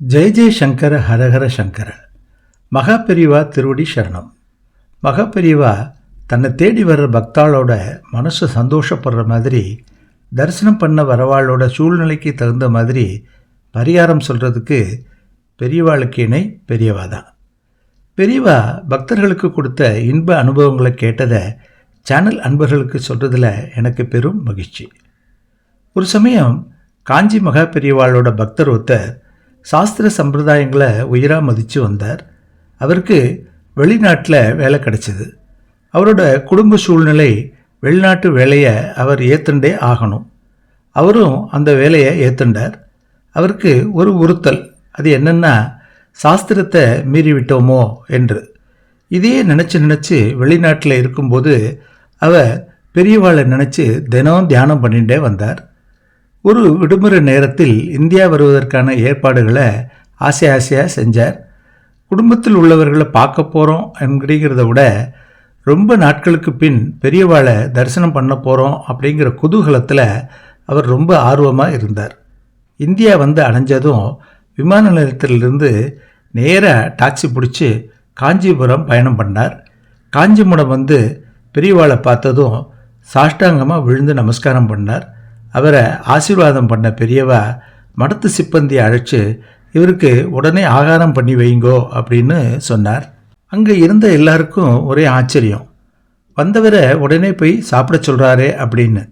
ஜெய ஜெய் சங்கர ஹரஹர சங்கர. மகா பெரியவா திருவடி சரணம். மகா பெரியவா தன்னை தேடி வர்ற பக்தாளோட மனசு சந்தோஷப்படுற மாதிரி தரிசனம் பண்ண வரவாளோட சூழ்நிலைக்கு தகுந்த மாதிரி பரிகாரம் சொல்கிறதுக்கு பெரியவாளுக்கு இணை பெரியவா தான். பெரியவா பக்தர்களுக்கு கொடுத்த இன்ப அனுபவங்களை கேட்டதை சேனல் அன்பர்களுக்கு சொல்கிறதுல எனக்கு பெரும் மகிழ்ச்சி. ஒரு சமயம் காஞ்சி மகா பெரியவாளோட பக்தர் ஒருத்தர் சாஸ்திர சம்பிரதாயங்களை உயிராக மதித்து வந்தார். அவருக்கு வெளிநாட்டில் வேலை கிடைச்சிது. அவரோட குடும்ப சூழ்நிலை வெளிநாட்டு வேலையை அவர் ஏற்றுண்டே ஆகணும். அவரும் அந்த வேலையை ஏற்றுண்டார் அவருக்கு ஒரு உறுத்தல் அது என்னென்னா சாஸ்திரத்தை மீறிவிட்டோமோ என்று. இதையே நினச்சி நினச்சி வெளிநாட்டில் இருக்கும்போது அவர் பெரியவாளை நினச்சி தினம் தியானம் பண்ணிகிட்டே வந்தார். ஒரு விடுமுறை நேரத்தில் இந்தியா வருவதற்கான ஏற்பாடுகளை ஆசை ஆசையாக செஞ்சார். குடும்பத்தில் உள்ளவர்களை பார்க்க போகிறோம் அப்படிங்கிறத விட ரொம்ப நாட்களுக்கு பின் பெரியவாளை தரிசனம் பண்ண போகிறோம் அப்படிங்கிற குதூகலத்தில் அவர் ரொம்ப ஆர்வமாக இருந்தார். இந்தியா வந்து அடைஞ்சதும் விமான நிலையத்திலிருந்து நேராக டாக்ஸி பிடிச்சி காஞ்சிபுரம் பயணம் பண்ணார். காஞ்சிபுரம் வந்து பெரியவாளை பார்த்ததும் சாஷ்டாங்கமாக விழுந்து நமஸ்காரம் பண்ணார். அவரை ஆசீர்வாதம் பண்ண பெரியவா மடத்து சிப்பந்தியை அழைச்சி இவருக்கு உடனே ஆகாரம் பண்ணி வைங்கோ அப்படின்னு சொன்னார். அங்கே இருந்த எல்லாருக்கும் ஒரே ஆச்சரியம். வந்தவரை உடனே போய் சாப்பிட சொல்கிறாரே அப்படின்னு.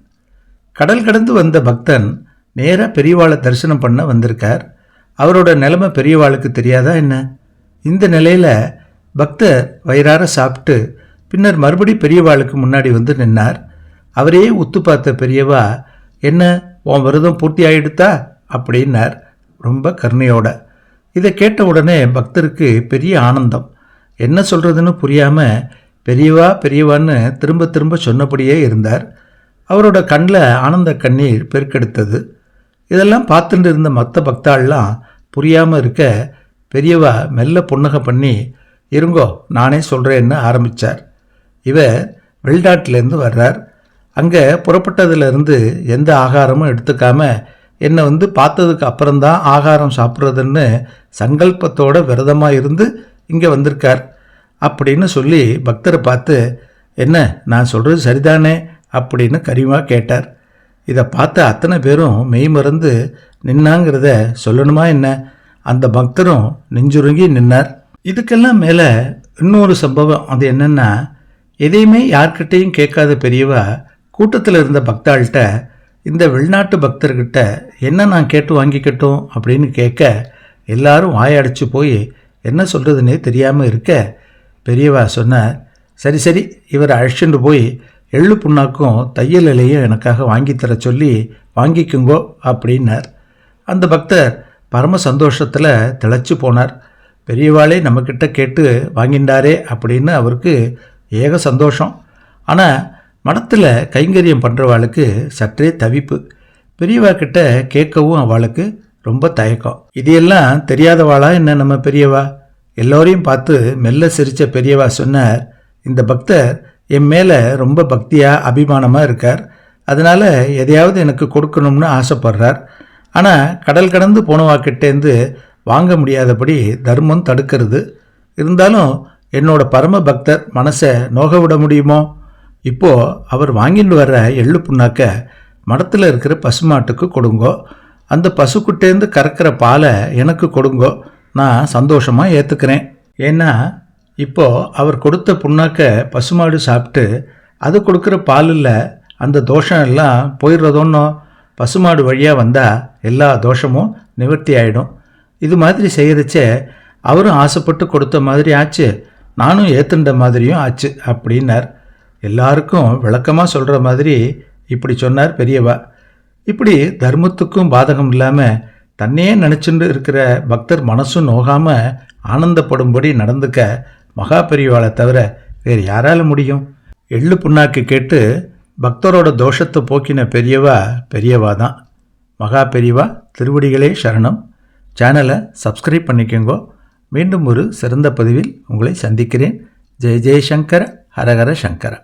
கடல் கடந்து வந்த பக்தன் நேராக பெரியவாளை தரிசனம் பண்ண வந்திருக்கார். அவரோட நிலைமை பெரியவாளுக்கு தெரியாதா என்ன? இந்த நிலையில் பக்தர் வயிறார சாப்பிட்டு பின்னர் மறுபடி பெரியவாளுக்கு முன்னாடி வந்து நின்னார். அவரையே உத்து பார்த்த பெரியவா என்ன உன் விரதம் பூர்த்தி ஆகிடுத்தா அப்படின்னார். ரொம்ப கருணையோட. இதை கேட்ட உடனே பக்தருக்கு பெரிய ஆனந்தம். என்ன சொல்கிறதுன்னு புரியாமல் பெரியவா பெரியவான்னு திரும்ப திரும்ப சொன்னபடியே இருந்தார். அவரோட கண்ணில் ஆனந்த கண்ணீர் பெருக்கெடுத்தது. இதெல்லாம் பார்த்துட்டு இருந்த மற்ற பக்தாள்லாம் புரியாமல் இருக்க பெரியவா மெல்ல புன்னகை பண்ணி இருங்கோ நானே சொல்கிறேன்னு ஆரம்பித்தார் இவர் வெளிநாட்டிலேருந்து வர்றார். அங்கே புறப்பட்டதுலேருந்து எந்த ஆகாரமும் எடுத்துக்காம என்னை வந்து பார்த்ததுக்கு அப்புறம்தான் ஆகாரம் சாப்பிட்றதுன்னு சங்கல்பத்தோட விரதமாக இருந்து இங்கே வந்திருக்கார் அப்படின்னு சொல்லி பக்தரை பார்த்து என்ன நான் சொல்கிறது சரிதானே? அப்படின்னு கரிமா கேட்டார். இதை பார்த்த அத்தனை பேரும் மெய் மறந்து நின்னாங்கிறத சொல்லணுமா என்ன? அந்த பக்தரும் நெஞ்சுருங்கி நின்னார். இதுக்கெல்லாம் மேலே இன்னொரு சம்பவம் அது என்னென்னா எதையுமே யார்கிட்டையும் கேட்காத பெரியவா கூட்டத்தில் இருந்த பக்தாள்கிட்ட இந்த வெளிநாட்டு பக்தர்கிட்ட என்ன நான் கேட்டு வாங்கிக்கட்டும்? அப்படின்னு கேட்க எல்லாரும் வாயடைச்சு போய் என்ன சொல்கிறதுனே தெரியாமல் இருக்க. பெரியவா சொன்னார் சரி சரி இவர் அழைச்சிட்டு போய் எள்ளு புண்ணாக்கும் தையல் இலையும் எனக்காக வாங்கித்தர சொல்லி வாங்கிக்குங்கோ அப்படின்னார். அந்த பக்தர் பரம சந்தோஷத்தில் திளைச்சு போனார். பெரியவாளே நம்மக்கிட்ட கேட்டு வாங்கிண்டாரே அப்படின்னு அவருக்கு ஏக சந்தோஷம். ஆனால் மனத்தில் கைங்கரியம் பண்ணுறவாளுக்கு சற்றே தவிப்பு. பெரியவா கிட்ட கேட்கவும் அவளுக்கு ரொம்ப தயக்கம். இதையெல்லாம் தெரியாதவாளா என்ன நம்ம பெரியவா? எல்லோரையும் பார்த்து மெல்ல சிரித்த பெரியவா சொன்னார் இந்த பக்தர் என் மேலே ரொம்ப பக்தியாக அபிமானமாக இருக்கார். அதனால் எதையாவது எனக்கு கொடுக்கணும்னு ஆசைப்படுறார். ஆனால் கடல் கடந்து போனவாக்கிட்டேருந்து வாங்க முடியாதபடி தர்மம் தடுக்கிறது. இருந்தாலும் என்னோட பரம பக்தர் மனசை நோக விட முடியுமோ? இப்போது அவர் வாங்கிட்டு வர்ற எள்ளு புண்ணாக்க மடத்தில் இருக்கிற பசுமாட்டுக்கு கொடுங்கோ. அந்த பசுக்குட்டேருந்து கறக்கிற பாலை எனக்கு கொடுங்கோ. நான் சந்தோஷமாக ஏற்றுக்கிறேன் ஏன்னா இப்போது அவர் கொடுத்த புண்ணாக்க பசுமாடு சாப்பிட்டு அது கொடுக்குற பாலில் அந்த தோஷம் எல்லாம் போயிடுறதோன்னோ பசுமாடு வழியாக வந்தால் எல்லா தோஷமும் நிவர்த்தி ஆகிடும் இது மாதிரி செய்கிறச்சே அவரும் ஆசைப்பட்டு கொடுத்த மாதிரி ஆச்சு. நானும் ஏற்றுண்ட மாதிரியும் ஆச்சு அப்படின்னார். எல்லாருக்கும் விளக்கமாக சொல்கிற மாதிரி இப்படி சொன்னார் பெரியவா. இப்படி தர்மத்துக்கும் பாதகம் இல்லாமல் தன்னையே நினச்சிட்டு இருக்கிற பக்தர் மனசும் நோகாமல் ஆனந்தப்படும்படி நடந்துக்க மகா பெரியவாளை தவிர வேறு யாரால முடியும்? எள்ளு புண்ணாக்கு கேட்டு பக்தரோட தோஷத்தை போக்கின பெரியவா பெரியவா தான் மகா பெரியவா திருவடிகளே சரணம். சேனலை சப்ஸ்கிரைப் பண்ணிக்கோங்கோ. மீண்டும் ஒரு சிறந்த பதிவில் உங்களை சந்திக்கிறேன். ஜெய் ஜெய்சங்கர். ஹரஹர சங்கர